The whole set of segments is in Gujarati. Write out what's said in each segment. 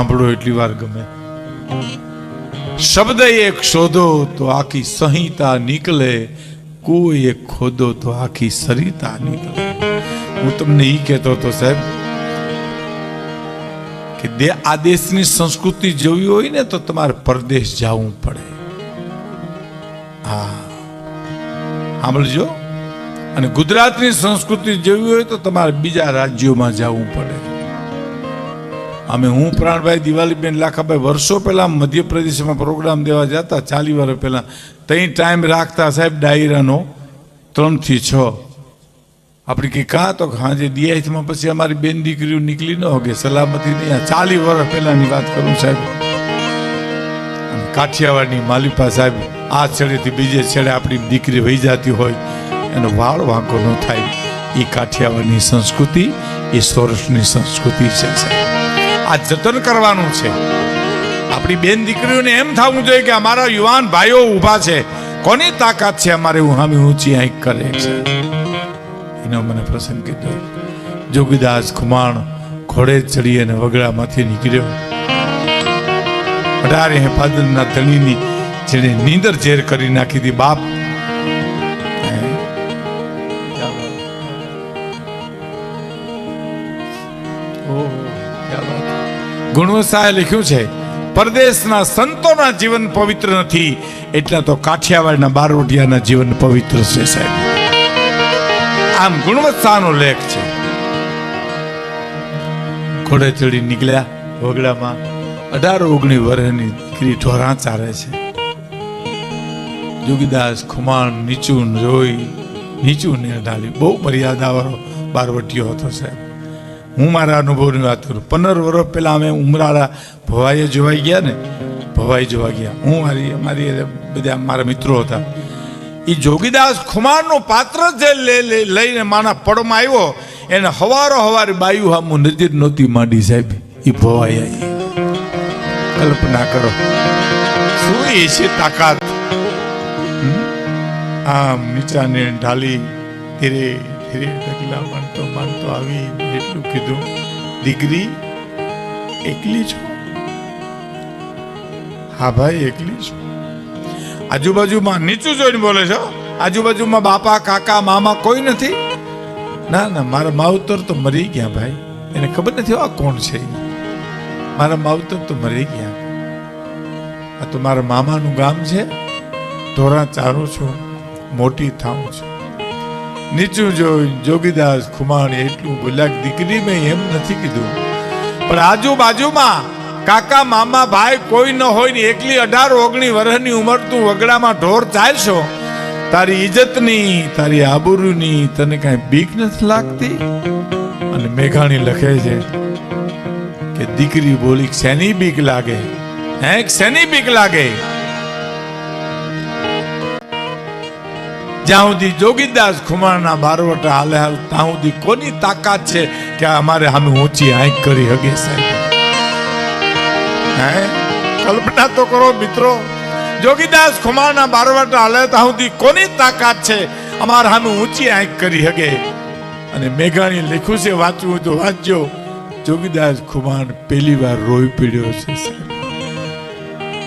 સાંભળો એટલી વાર ગમે. શબ્દ એક શોધો તો આખી સંહિતા નીકળે. કોઈ એક ખોદો તો આખી સરિતા નીકળે. હું તમને એ કહેતો હતો સાહેબ, કે દે આ દેશની સંસ્કૃતિ જોવી હોય ને તો તમારે પરદેશ જવું પડે. હા. સાંભળજો. અને ગુજરાતની સંસ્કૃતિ જોવી હોય તો તમારે બીજા રાજ્યોમાં જવું પડે. અમે હું પ્રાણભાઈ દિવાળીબેન લાખાભાઈ વર્ષો પહેલાં મધ્યપ્રદેશમાં પ્રોગ્રામ દેવા જતા, ચાલી વર્ષ પહેલાં. તઈ ટાઈમ રાખતા સાહેબ ડાયરાનો ત્રણથી છ. આપણે કે કાં તો હાજે દિયાઈથમાં પછી અમારી બેન દીકરીઓ નીકળી ન હોગે, સલામતી નહીં. આ ચાલી વર્ષ પહેલાંની વાત કરું સાહેબ. કાઠિયાવાડની માલિપા સાહેબ, આ છેડેથી બીજે છેડે આપણી દીકરી વહી જતી હોય, એનો વાળ વાંકો ન થાય. એ કાઠિયાવાડની સંસ્કૃતિ એ સૌરાષ્ટ્રની સંસ્કૃતિ છે સાહેબ. આ જતન કરવાનું છે. આપણી બેન દીકરીઓને એમ થવું જોઈએ કે અમારા યુવાન ભાઈઓ ઊભા છે. કોની તાકાત છે અમારે ઉહામી ઊંચી આંખ કરે છે? એનો મને પ્રસંગ કીધો. જોગીદાસ ખુમાણ ઘોડે ચડી અને વગડામાંથી નીકળ્યો. અઢારે હેફાદરના ધણીની જેને નીંદર ઝેર કરી નાખી હતી. બાપ ગુણવત્તાએ લખ્યું છે, પરદેશના સંતોના જીવન પવિત્ર નથી, એટલા તો કાઠિયાવાડના બારવટિયાના જીવન પવિત્ર છે, સાહેબ. આમ ગુણવત્તાનો લેખ છે. ઘોડે ચડી નીકળ્યા વગડામાં, અઢાર ઓગણી વર્ષની દીકરી ઢોરા ચારે છે. જોગીદાસ ખુમાણ, નીચું જોઈ નીચું ને ઢાલી બહુ મર્યાદાવાળો બારવટીયો હતો, સાહેબ. હું મારા અનુભવની વાત કરું. પંદર વર્ષ પહેલાં અમે ઉમરાળા ભવાઈએ જોવાઈ ગયા ને, ભવાઈ જોવા ગયા. હું મારી મારી બધા મારા મિત્રો હતા. એ જોગીદાસ ખુમારનું પાત્ર જે લઈને માના પડમાં આવ્યો, એને હવારો હવારે બાયુ હામું નજીર નહોતી માંડી સાહેબ. એ ભવાઈ આવી. કલ્પના કરો. શું એ છે તાકાત? આમ નીચાને ઢાલી ધીરે ધીરે ડગલા આવી એટલું કીધું. દીકરી, એકલી છો? હા ભાઈ, એકલી છું. આજુબાજુમાં નીચું જોઈને બોલે છો? આજુબાજુમાં બાપા, કાકા, મામા કોઈ નથી? ના ના, મારા માવતર તો મરી ગયા ભાઈ. એને ખબર નથી આ કોણ છે મારા માવતર તો મરી ગયા. આ તો મારા મામાનું ગામ છે. ધોરણ ચારું છું. મોટી થાઉં છું. નીચું જોઈ જોગીદાસ ખુમાણ એટલું બોલ્યા દીકરી, મેં એમ નથી કીધું. પણ આજુબાજુમાં કાકા, મામા, ભાઈ કોઈ ન હોય ને એકલી અઢાર ઓગણી વર્ષની ઉંમર તું વગડામાં ઢોર ચાલશો. તારી ઇજ્જતની તારી આબરૂની તને કાંઈ બીક નથી લાગતી? અને મેઘાણી લખે છે કે, દીકરી બોલી "કે શેની બીક લાગે? હે, શેની બીક લાગે? જ્યાં સુધી જોગીદાસ ખુમારના બારવટા હાલે હાલ, ત્યાં સુધી કોની તાકાત છે કે અમારે અમે ઊંચી આંખ કરી હગે સાહેબ? હે? કલ્પના તો કરો મિત્રો. જોગીદાસ ખુમારના બારવટા હાલે, ત્યાં સુધી કોની તાકાત છે? અમારે અમે ઊંચી આંખ કરી હગે. અને મેઘાણી લખ્યું છે, વાંચવું તો વાંચજો. જોગીદાસ ખુમાણ પહેલી વાર રોઈ પીડ્યો છે સાહેબ.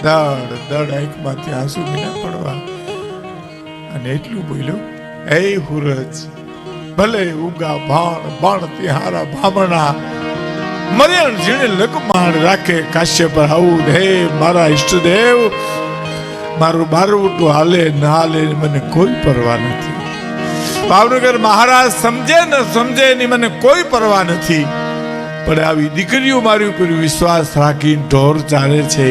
દડ દડ આંખમાંથી આંસુ વિના પડવા. અને એટલું બોલ્યો, હે હુરજ, ભલે ઉગા ભાણ બાણ તિહારા ભામણા મર્યાણ જીણે લગમાણ રાખે કાશ્યપ આવું હે મારા ઈષ્ટદેવ, મારું બારવટું હાલે, ન હાલે મને કોઈ પરવા નથી. ભાવનગર મહારાજ સમજે ન સમજે એની મને કોઈ પરવા નથી. પણ આવી દીકરીઓ મારી ઉપર વિશ્વાસ રાખી ઢોર ચાલે છે,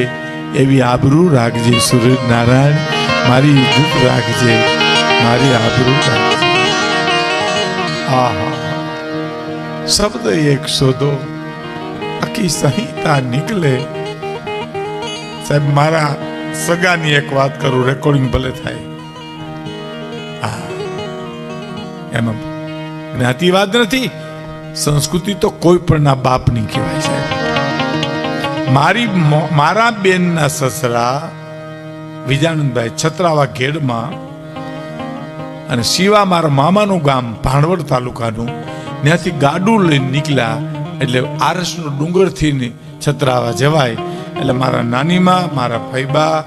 એવી આબરૂ રાખજે સૂરજ નારાયણ મારી ઇજ્જત રાખજે. મારી આબરૂ શબ્દ એક શોધો. આખી સંહિતા નીકળે. સાહેબ, મારા સગાની એક વાત કરું રેકોર્ડિંગ ભલે થાય. એમાં જ્ઞાતિવાદ નથી. સંસ્કૃતિ તો કોઈ પણ ના બાપની કહેવાય છે મારી મારા બેનના સસરા વિજાનંદભાઈ છત્રાવા ખેડમાં અને શિવા મારા મામાનું ગામ ભાણવડ તાલુકાનું. ત્યાંથી ગાડું લઈને નીકળ્યા એટલે આરસનો ડુંગરથી છત્રાવા જવાય. એટલે મારા નાનીમાં, મારા ફૈબા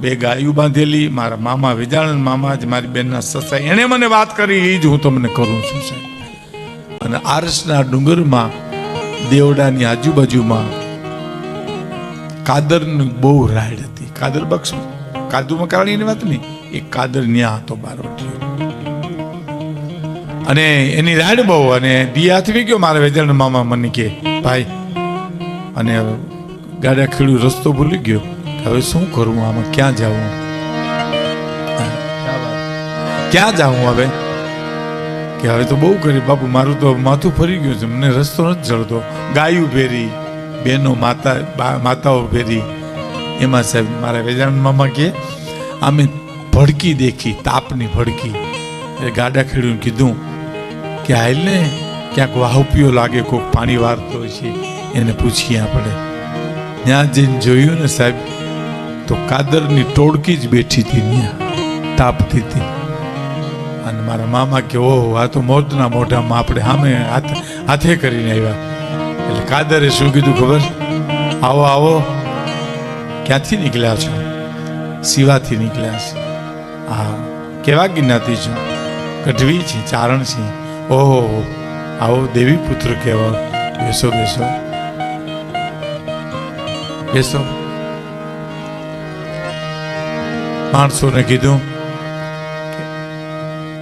બે ગાયું બાંધેલી, મારા મામા વિજાણન મામા જ મારી બેનના સસા એણે મને વાત કરી એ જ હું તમને કરું છું, સાહેબ. અને આરસના ડુંગરમાં, દેવડાની આજુબાજુમાં કાદરની બહુ રાઈડ હતી. કાદર બક્ષ કાદુમાં કારણીની વાત નહીં. એ કાદર ન્યા હતો બારવટીયો અને એની રાડ બહુ અને દી હાથવી ગયો, મારા વેજણ મામા મને કે ભાઈ. અને ગાડા ખેડું રસ્તો ભૂલી ગયો હવે શું કરવું આમાં ક્યાં જવું ક્યાં જાઉં હવે? કે હવે તો બહુ કરી, બાપુ, મારું તો માથું ફરી ગયું છે, મને રસ્તો નથી જડતો. ગાયું ભેરી બેનો માતા, બા- માતાઓ ભેરી. એમાં સાહેબ, મારા વેજાણ મામા કે અમે ભડકી દેખી, તાપની ભડકી. એ ગાડા ખેડૂને કીધું કે હાલ ને, ક્યાંક વાહુપીઓ લાગે કોઈક પાણી વારતો છે. એને પૂછીએ આપણે ત્યાં જઈને જોયું ને સાહેબ? તો કાદરની ટોળકી જ બેઠી હતી ત્યાં તાપતી હતી. અને મારા મામા કે, ઓહો, આ તો મોતના મોઢામાં આપણે સામે હાથ, હાથે કરીને આવ્યા. એટલે કાદરે શું કીધું ખબર? આવો આવો. ક્યાંથી નીકળ્યા છો? શિવાથી નીકળ્યા છે હા, કેવા જ્ઞાતિ છો? કઢવી છે ચારણ છે ઓહો, આવો દેવી પુત્ર કહેવા. બેસો બેસો. બેસો. માણસોને કીધું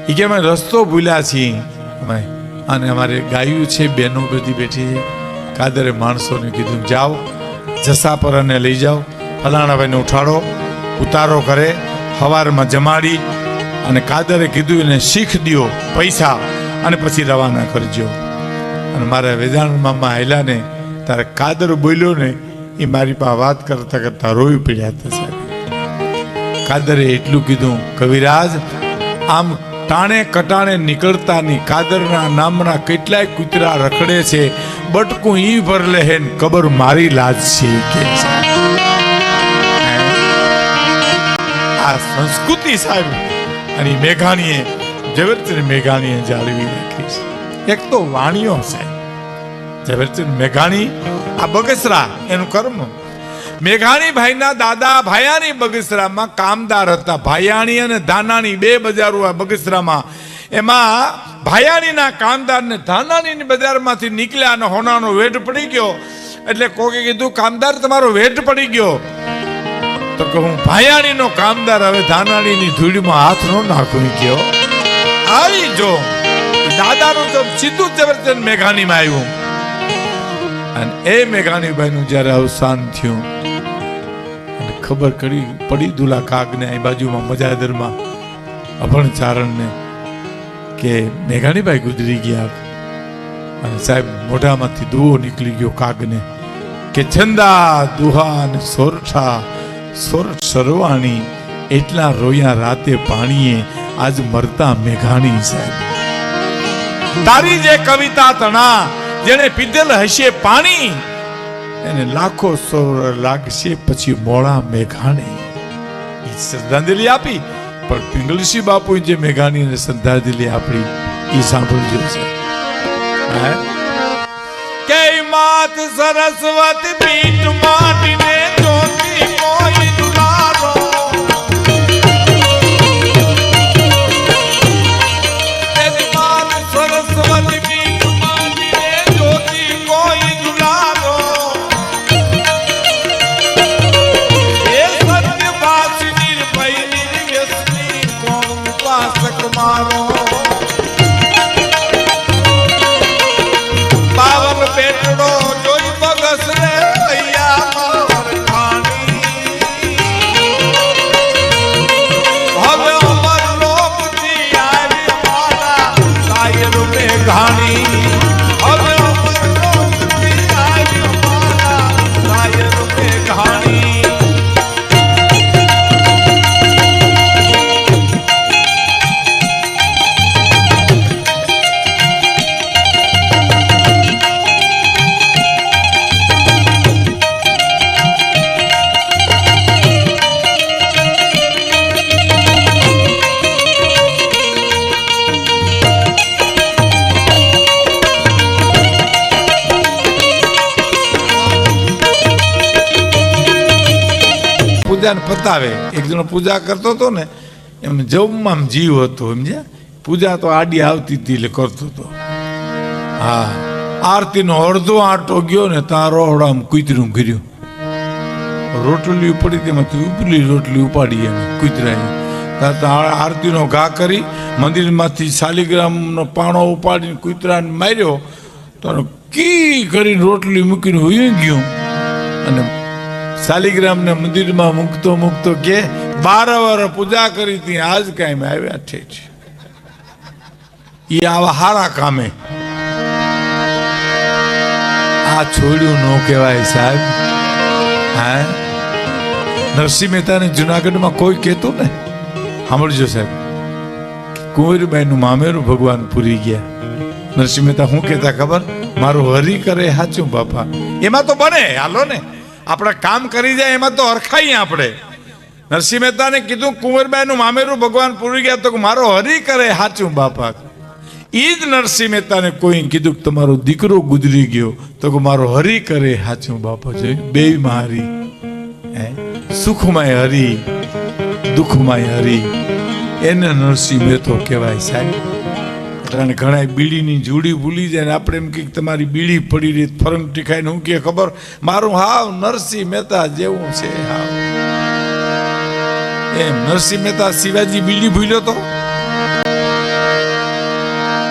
એ કે અમે રસ્તો ભૂલ્યા છીએ. અને અમારે ગાયું છે, બહેનો બધી બેઠી છે. કાદરે માણસોને કીધું, જાઓ જસાપરાને લઈ જાઓ. ફલાણાભાઈને ઉઠાડો, ઉતારો કરે હવારમાં જમાડી અને કાદરે કીધું, એને શીખ દ્યો પૈસા. અને પછી રવાના કરજો અને મારા વેદાંત મામા આવેલા ને, તારે કાદર બોલ્યો ને, એ મારી પાસે વાત કરતા કરતા રોઈ પડ્યા હતા સાહેબ. કાદરે એટલું કીધું, કવિરાજ, આમ ટાણે કટાણે નીકળતાની કાદરના નામના કેટલાય કૂતરા રખડે છે, બટકું ઈ ભર લે કબર મારી લાજ છે કે. આ સંસ્કૃતિ સાહેબ, અને મેઘાણીએ ઝવેરચંદ મેઘાણીએ જાળવી રાખી છે. એક તો વાણીઓ સાહેબ ઝવેરચંદ મેઘાણી આ બગસરા એનું કર્મ. મેઘાણી ભાઈના દાદા ભાયાણી બગસરામાં કામદાર હતા. ભાયાણી અને ધાનાણી બે બજારો આ બગસરામાં. એમાં ભાયાણીના કામદારને ધાનાણીની બજારમાંથી નીકળ્યા અને હોનાનો વેટ પડી ગયો. એટલે કોકે કીધું, કામદાર, તમારો વેટ પડી ગયો. તો કે હું ભાયાણીનો કામદાર, હવે ધાનાણીની ધૂળમાં હાથ નો નાખું કયો આવી જો, દાદાનું તો સીધું જબરજસ્ત મેઘાણીમાં આવ્યું. અને એ મેઘાણીભાઈનું જ્યારે અવસાન થયું ખબર કરી, પડી દુલા કાગને અહીં બાજુમાં મજાદરમાં અભણ ચારણને, કે મેઘાણીભાઈ ગુજરી ગયા. અને સાહેબ મોઢામાંથી દુઓ નીકળી ગયો કાગને, કે છંદા દુહા અને સોરઠા સોર સરવાણી, એટલા રોયા રાતે પાણીએ આજ મરતા મેઘાણી સાહેબ. તારી જે કવિતા તણા જેને પીધેલ હશે પાણી, એને લાખો સોર લાગશે પછી મોળા મેઘાણી. શ્રદ્ધાંજલિ આપી, પણ પિંગલસિંહ બાપુ જે મેઘાણીને શ્રદ્ધાંજલિ આપી, એ સાંભળજો છે કે માત સરસ્વતી પીઠ માટીને જોતી કોઈ પૂજાને પતાવે. એક જણો પૂજા કરતો હતો ને, એમ જવમાં જીવ હતો, સમજ્યા? પૂજા તો આડી આવતી હતી એટલે કરતો હતો. હા, આરતીનો અડધો આંટો ગયો ને, ત્યાં રોહડામાં કૂતરું ઘર્યું. રોટલી પડી તેમાંથી ઉપલી રોટલી ઉપાડી એને કૂતરાએ. આરતીનો ઘા કરી, મંદિરમાંથી શાલિગ્રામનો પાણો ઉપાડીને કૂતરાને માર્યો. તો કી કરીને રોટલી મૂકીને હું ગયું. અને શાલિગ્રામને મંદિરમાં મૂકતો મૂકતો કે બાર વાર પૂજા કરી હતી, આજ કાંઈ આવ્યા છે એ આવા હારા કામે. આ છોડ્યું ન કહેવાય સાહેબ. હા? નરસિંહ મહેતાને જુનાગઢમાં કોઈ કહેતું ને સાંભળજો સાહેબ. કુંવરીબાઈનું મામેરું ભગવાન પૂરી ગયા. નરસિંહ મહેતા શું કહેતા ખબર? મારું હરી કરે સાચું બાપા. એમાં તો બને, હાલો ને. આપણે કામ કરી જાય, એમાં તો હરખાઈએ આપણે. નરસિંહ મહેતાને કીધું, કુંવરબાઈનું મામેરું ભગવાન પૂરી ગયા તો મારો હરી કરે સાચું બાપા એ જ નરસિંહ મહેતાને કોઈ કીધું કે તમારો દીકરો ગુજરી ગયો તો મારો હરી કરે સાચું બાપા છે બે હરી હે? સુખમાંય હરી, દુઃખમાંય હરી. એને નરસિંહ મહેતો કહેવાય સાહેબ. એટલે ઘણા બીડીની જોડી ભૂલી જાય ને આપણે એમ કે તમારી બીડી પડી રહી ફરંગ ખાઈને હું કે ખબર, મારું હાવ નરસિંહ મહેતા જેવું છે હાવ. એમ, નરસિંહ મહેતા શિવાજી બીડી ભૂલ્યો તો?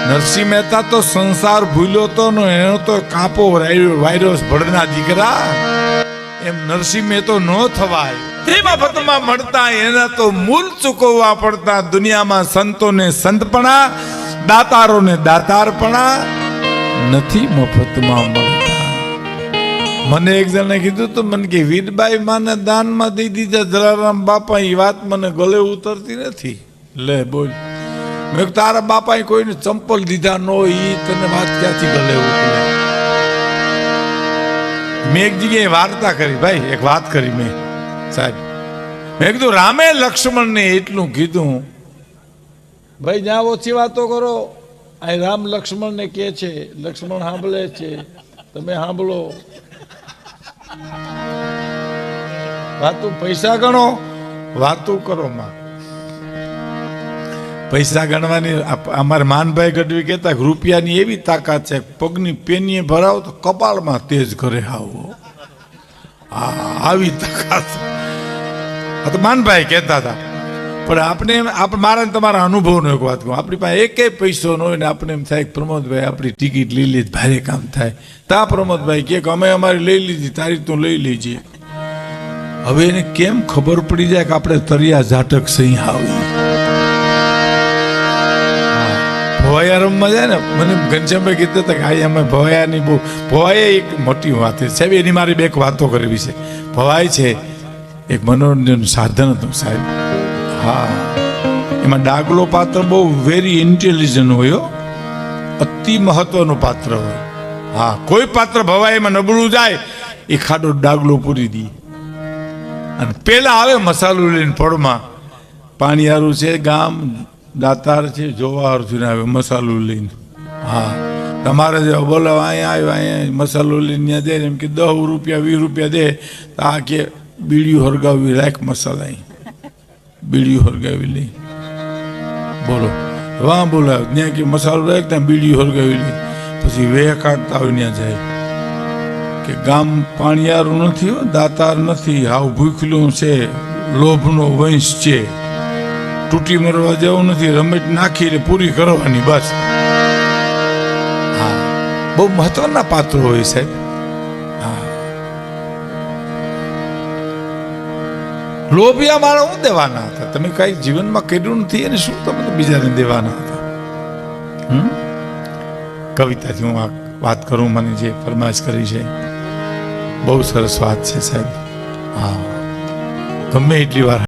નરસિંહ મહેતા તો સંસાર ભૂલ્યો તો ને એનો તો કાપો વાયરસ ભળના દીકરા. એમ, નરસિંહ મહેતો ન થવાય. પતમાં મળતા એના તો મૂળ ચૂકવવા પડતા દુનિયામાં સંતોને સંતપણા દાતારોને દાતારપણા નથી મફતમાં મળતા. મને એક જણે કીધું તો, મને કે વીરબાઈ માને દાનમાં દઈ દીધા જલારામ બાપા એ વાત મને ગલે ઉતરતી નથી. લે, બોલ. મેં તારા બાપાએ કોઈને ચંપલ દીધા ન હોય, ઈ તને વાત ક્યાંથી ગલે ઉતરે? મેં એક જગ્યાએ વાર્તા કરી, ભાઈ, એક વાત કરી મેં. સાહેબ. મેં કીધું, રામે લક્ષ્મણને એટલું કીધું ભાઈ, જ્યાં ઓછી વાતો કરો, અહીં રામ લક્ષ્મણને કહે છે, લક્ષ્મણ સાંભળે છે, તમે સાંભળો. વાતું પૈસા ગણો, વાતું કરો માં. પૈસા ગણવાની અમારા માનભાઈ ગઢવી કહેતા રૂપિયાની એવી તાકાત છે, પગની પેનીએ ભરાવો તો કપાળમાં તેજ કરે આવો. આવી તાકાત. માનભાઈ કહેતા હતા. પણ આપણે આપ મારા તમારા અનુભવનો એક વાત કહું. આપણી પાસે એક પૈસો ન હોય ને આપણે એમ થાય પ્રમોદભાઈ, આપણી ટિકિટ લઈ લીધી ભારે કામ થાય. તા પ્રમોદભાઈ કે, અમે અમારી લઈ લીધી, તારી તું લઈ લેજે. હવે એને કેમ ખબર પડી જાય કે આપણે તરિયા ઝાટક સહી આવી ભવાયા રમવા જાય ને, મને ઘનશ્યામભાઈ કીધું હતા કે આ અમે ભવાયાની બહુ ભવાય એક મોટી વાત છે. સાહેબ, એની મારી બે વાતો કરવી છે. ભવાય છે એક મનોરંજન સાધન હતું સાહેબ. હા. એમાં ડાગલો પાત્ર બહુ વેરી ઇન્ટેલિજન્ટ હોય. અતિ મહત્વનું પાત્ર હોય. હા, કોઈ પાત્ર ભવાઈમાં નબળું જાય, એ ખાડો ડાગલો પૂરી દી. અને પેલા આવે મસાલો લઈને ફળમાં. પાણીયારું છે, ગામ, દાતાર છે જોવા અર્જુન આવે મસાલો લઈને. હા, તમારે જે બોલાવ અહીંયા આવ્યો, અહીંયા મસાલો લઈને ત્યાં દે એમ કે દસ રૂપિયા, વીસ રૂપિયા દે, તો આ કે બીડીયું હરગાવી રાખ મસાલા અહીં. બીડીયું હરગાવી લઈ. બોલો. વાં બોલાવ ત્યાં કે મસાલો રાખ, ત્યાં બીડી હરગાવી લઈ. પછી વેહ કાઢતા આવી ત્યાં જાય. કે ગામ પાણીયારું નથી દાતાર નથી. હાવ ભૂખલું છે. લોભનો વંશ છે. તૂટી મરવા જેવું નથી. રમત નાખીને પૂરી કરવાની બસ. હા. બહુ મહત્વના પાત્રો હોય સાહેબ. લોભિયા મારા હું દેવાના હતા? તમે કઈ જીવનમાં કર્યું નથી અને શું તમે તો બીજાને દેવાના હતા? કવિતાથી હું આ વાત કરું, મને જે ફરમાઈશ કરી છે, બહુ સરસ વાત છે સાહેબ. હા. ગમે એટલી વાર